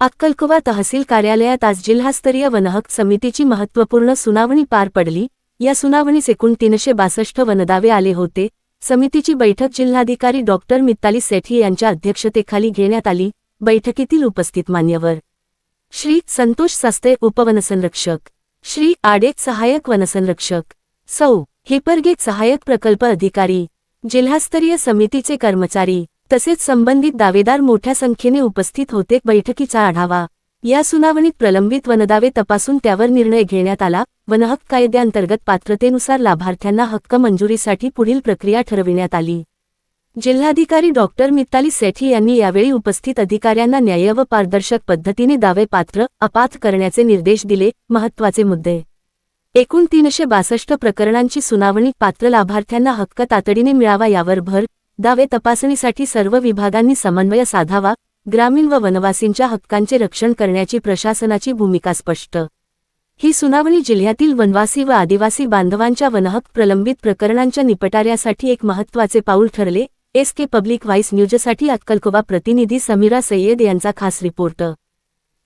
अक्कलकुवा तहसील कार्यालयात आज जिल्हास्तरीय वनहक समितीची महत्त्वपूर्ण सुनावणी पार पडली. या सुनावणीस एकूण तीनशे बासष्ट वनदावे आले होते. समितीची बैठक जिल्हाधिकारी डॉक्टर मित्ताली सेठी यांच्या अध्यक्षतेखाली घेण्यात आली. बैठकीतील उपस्थित मान्यवर श्री संतोष सास्ते उपवनसंरक्षक. श्री आडेत सहाय्यक वनसंरक्षक. सौ. हिपरगे सहाय्यक प्रकल्प अधिकारी. जिल्हास्तरीय समितीचे कर्मचारी. तसेच संबंधित दावेदार मोठ्या संख्येने उपस्थित होते. बैठकीचा आढावा. या सुनावणीत प्रलंबित वनदावे तपासून त्यावर निर्णय घेण्यात आला. वनहक्क कायद्याअंतर्गत पात्रतेनुसार लाभार्थ्यांना हक्क मंजुरीसाठी पुढील प्रक्रिया ठरविण्यात आली. जिल्हाधिकारी डॉक्टर मित्ताली सेठी यांनी यावेळी उपस्थित अधिकाऱ्यांना न्याय व पारदर्शक पद्धतीने दावे पात्र अपात्र करण्याचे निर्देश दिले. महत्त्वाचे मुद्दे. एकूण तीनशे बासष्ट प्रकरणांची सुनावणी पात्र लाभार्थ्यांना हक्क तातडीने मिळावा यावर भर दावे तपासणीसाठी सर्व विभागांनी समन्वय साधावा ग्रामीण व वनवासींच्या हक्कांचे रक्षण करण्याची प्रशासनाची भूमिका स्पष्ट. ही सुनावणी जिल्ह्यातील वनवासी व आदिवासी बांधवांच्या वनहक्क प्रलंबित प्रकरणांच्या निपटाऱ्यासाठी एक महत्त्वाचे पाऊल ठरले एस के पब्लिक व्हाईस न्यूजसाठी अक्कलकोबा प्रतिनिधी समीरा सय्यद यांचा खास रिपोर्ट.